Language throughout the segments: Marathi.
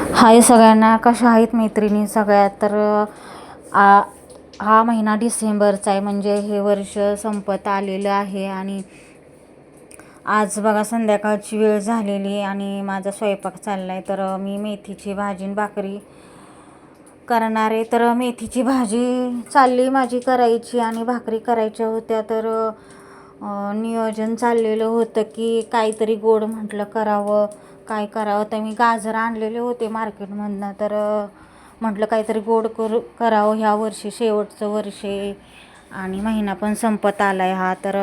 हाय सगळ्यांना कशा आहेत मैत्रिणी सगळ्या तर आ हा महिना डिसेंबरचा आहे म्हणजे हे वर्ष संपत आलेलं आहे आणि आज बघा संध्याकाळची वेळ झालेली आणि माझा स्वयंपाक चालला आहे तर मी मेथीची भाजी आणि भाकरी करणार आहे. तर मेथीची भाजी चालली माझी करायची आणि भाकरी करायच्या होत्या. तर नियोजन चाललेलं होतं की काहीतरी गोड म्हटलं करावं. काय करावं? तर मी गाजर आणलेले होते मार्केटमधनं तर म्हटलं काहीतरी गोड करू करावं ह्या वर्षी शेवटचं वर्ष. आणि महिना पण संपत आला आहे हा तर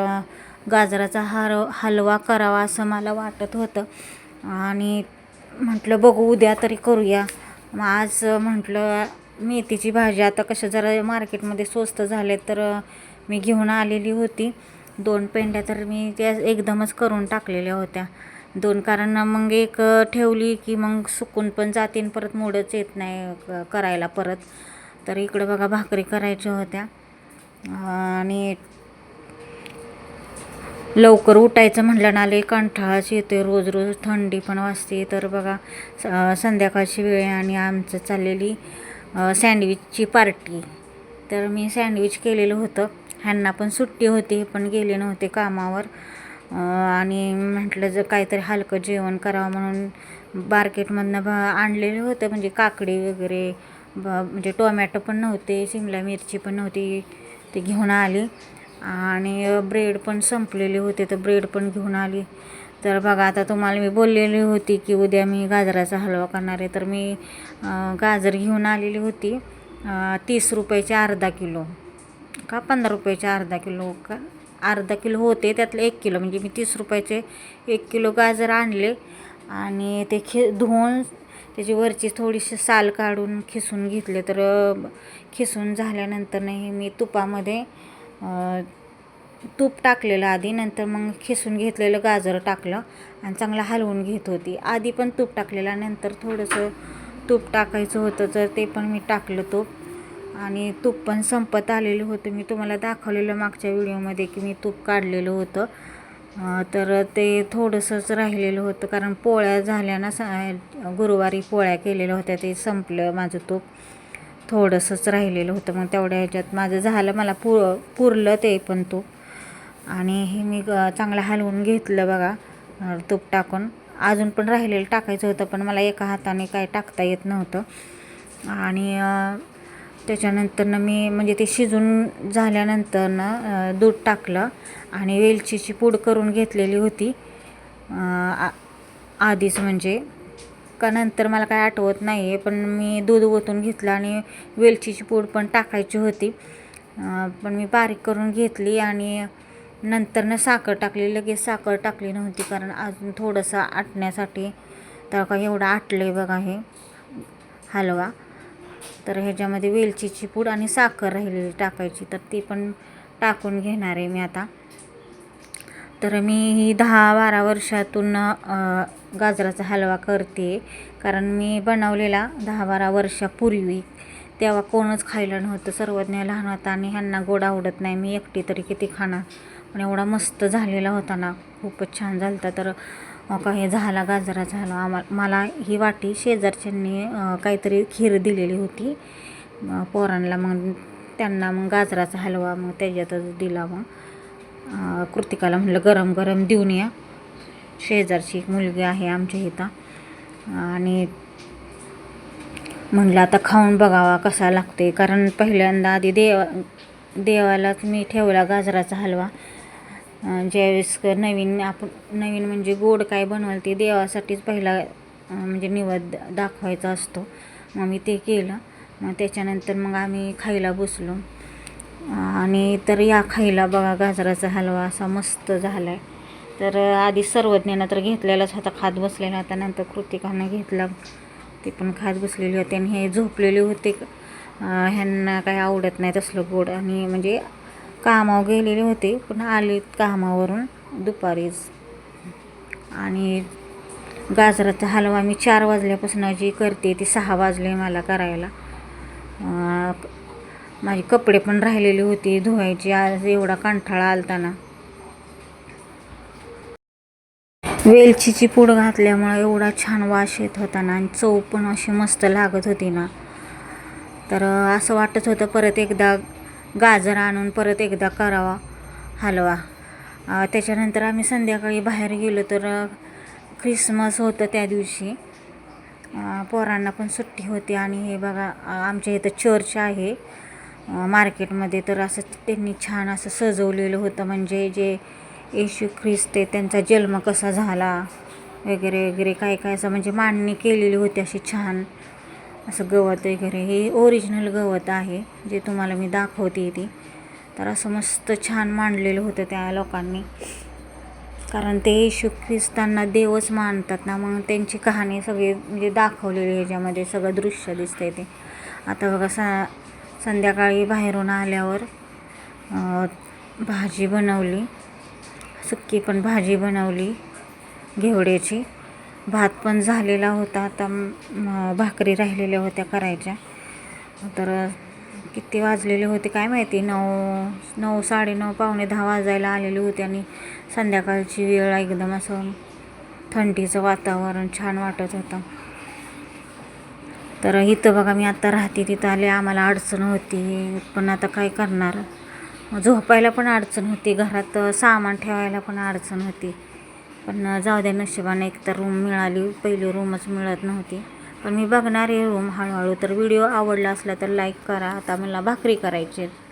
गाजराचा हार हलवा करावा असं मला वाटत होतं. आणि म्हटलं बघू उद्या तरी करूया. मग आज म्हटलं मेथीची भाजी आता कसं जरा मार्केटमध्ये स्वस्त झाले तर मी घेऊन आलेली होती. दोन पेंड्या तर मी त्या एकदमच करून टाकलेल्या होत्या. दोन कारण मग एक ठेवली की मग सुकून पण जाते आणि परत मोडच येत नाही क- करायला परत. तर इकडं बघा भाकरी करायच्या होत्या. आणि लवकर उठायचं म्हटलं ना लई कंठाळाच येते रोज रोज थंडी पण वाजते. तर बघा स- संध्याकाळची वेळ आणि आमचं चाललेली सँडविचची पार्टी. तर मी सँडविच केलेलं होतं. ह्यांना पण सुट्टी होती पण गेले नव्हते कामावर. आणि म्हटलं जर काहीतरी हलकं जेवण करावं म्हणून मार्केटमधनं ब आणलेलं होतं म्हणजे काकडी वगैरे ब म्हणजे टोमॅटो पण नव्हते शिमला मिरची पण नव्हती ते घेऊन आली. आणि ब्रेड पण संपलेले होते तर ब्रेड पण घेऊन आली. तर बघा आता तुम्हाला मी बोललेली होती की उद्या मी गाजराचा हलवा करणार आहे. तर मी गाजर घेऊन आलेली होती तीस रुपयाचे अर्धा किलो. का पंधरा रुपयाचे अर्धा किलो? का? अर्धा किलो होते त्यातलं एक किलो. म्हणजे मी तीस रुपयाचे एक किलो गाजर आणले आणि ते खि धुवून त्याची वरची थोडीशी साल काढून खिसून घेतले. तर खिसून झाल्यानंतर नाही मी तुपामध्ये तूप टाकलेलं आधी. नंतर मग खिसून घेतलेलं गाजर टाकलं आणि चांगलं हलवून घेत होती. आधी पण तूप टाकलेलं नंतर थोडंसं तूप टाकायचं होतं तर ते पण मी टाकलं तूप. आणि तूप पण संपत आलेलं होतं. मी तुम्हाला दाखवलेलं मागच्या व्हिडिओमध्ये की मी तूप काढलेलं होतं. तर ते थोडंसंच राहिलेलं होतं कारण पोळ्या झाल्या ना स- गुरुवारी पोळ्या केलेल्या होत्या ते संपलं माझं तूप. थोडंसंच राहिलेलं होतं. मग तेवढ्या ह्याच्यात माझं झालं मला पुर पुरलं ते पण तूप. आणि हे मी ग- चांगलं हलवून घेतलं बघा तूप टाकून. अजून पण राहिलेलं टाकायचं होतं पण मला एका हाताने काय टाकता येत नव्हतं. आणि त्याच्यानंतरनं मी म्हणजे ते शिजून झाल्यानंतरनं दूध टाकलं आणि वेलचीची पूड करून घेतलेली होती. आ- आधीच म्हणजे. का नंतर मला काय आठवत नाही आहे पण मी दूध ओतून घेतलं आणि वेलचीची पूड पण टाकायची होती. पण मी बारीक करून घेतली आणि नंतरनं साखर टाकली. लगेच साखर टाकली नव्हती कारण अजून थोडंसं आटण्यासाठी तर का एवढं आटलं आहे बघा हे. हलवा. तर ह्याच्यामध्ये वेलचीची पूड आणि साखर राहिलेली टाकायची तर ती पण टाकून घेणार आहे मी आता. तर मी ही दहा बारा वर्षातून गाजराचा हलवा करते. कारण मी बनवलेला दहा बारा वर्षापूर्वी तेव्हा कोणच खायला नव्हतं. सर्वज्ञ लहान होता आणि ह्यांना गोड आवडत नाही. मी एकटी तरी किती खाणार? पण एवढा मस्त झालेला होता ना. खूपच छान झाला होता तर का हे झाला गाजरा हलवा आम्हा मला ही वाटी शेजारच्यांनी काहीतरी खीर दिलेली होती. पोरांना मग त्यांना मग गाजराचा हलवा मग त्याच्यातच दिला मग. कृतिकाला म्हटलं गरम गरम देऊन या. शेजारची एक मुलगी आहे आमच्या इथं. आणि म्हणलं आता खाऊन बघावा कसा लागते कारण पहिल्यांदा आधी देवा देवालाच मी ठेवला गाजराचा हलवा. ज्यावेळेस नवीन आपण नवीन म्हणजे गोड काय बनवाल ते देवासाठीच पहिला म्हणजे निवद दाखवायचा असतो. मग मी ते केलं. मग त्याच्यानंतर मग आम्ही खायला बसलो. आणि तर या खायला बघा गाजराचा हलवा असा मस्त झाला आहे तर आधी सर्वज्ञानं तर घेतलेलाच होता खात बसलेला होता. नंतर कृतिकानं घेतला. ते पण खात बसलेली होते आणि हे झोपलेले होते. ह्यांना काही आवडत नाही तसलं गोड. आणि म्हणजे कामावर गेलेले होते. पण आले कामावरून दुपारीच आणि गाजराचा हलवा मी चार वाजल्यापासून जी करते ती सहा वाजले मला करायला. माझे कपडे पण राहिलेली होती धुवायची. आज एवढा कंठाळा आलताना. वेलचीची पूड घातल्यामुळे एवढा छान वास येत होता ना आणि चव पण अशी मस्त लागत होती ना. तर असं वाटत होतं परत एकदा गाजर आणून परत एकदा करावा हलवा. त्याच्यानंतर आम्ही संध्याकाळी बाहेर गेलो तर ख्रिसमस होतं त्या दिवशी. पोरांना पण सुट्टी होती आणि हे बघा आमच्या इथं चर्च आहे. मार्केटमध्ये तर असं त्यांनी छान असं सजवलेलं होतं म्हणजे जे येशू ख्रिस्त आहे त्यांचा जन्म कसा झाला वगैरे वगैरे काय काय असं म्हणजे मांडणी केलेली होती अशी छान. असं गवत वगैरे हे ओरिजिनल गवत आहे जे तुम्हाला मी दाखवते ती. तर असं मस्त छान मांडलेलं होतं त्या लोकांनी. कारण ते येशू ख्रिस्तांना देवच मानतात ना मग त्यांची कहाणी सगळी म्हणजे दाखवलेली ह्याच्यामध्ये सगळं दृश्य दिसतंय ते. आता बघा सा संध्याकाळी बाहेरून आल्यावर भाजी बनवली. सुक्की पण भाजी बनवली घेवड्याची. भात पण झालेला होता. आता भाकरी राहिलेल्या होत्या करायच्या. तर किती वाजलेले होते काय माहिती? नऊ नऊ साडेनऊ पावणे दहा वाजायला आलेले होते आणि संध्याकाळची वेळ एकदम असं थंडीचं वातावरण छान वाटत होतं. तर इथं बघा मी आत्ता राहते. तिथं आले आम्हाला अडचण होती. पण आता काय करणार? झोपायला पण अडचण होती. घरात सामान ठेवायला पण अडचण होती. पण जाऊ द्या नशिबाने एक तर रूम मिळाली पहिली रूमच मिळत नव्हती. पण मी बघणार आहे रूम हळूहळू. तर व्हिडिओ आवडला असला तर लाईक करा. आता मला भाकरी करायची आहेत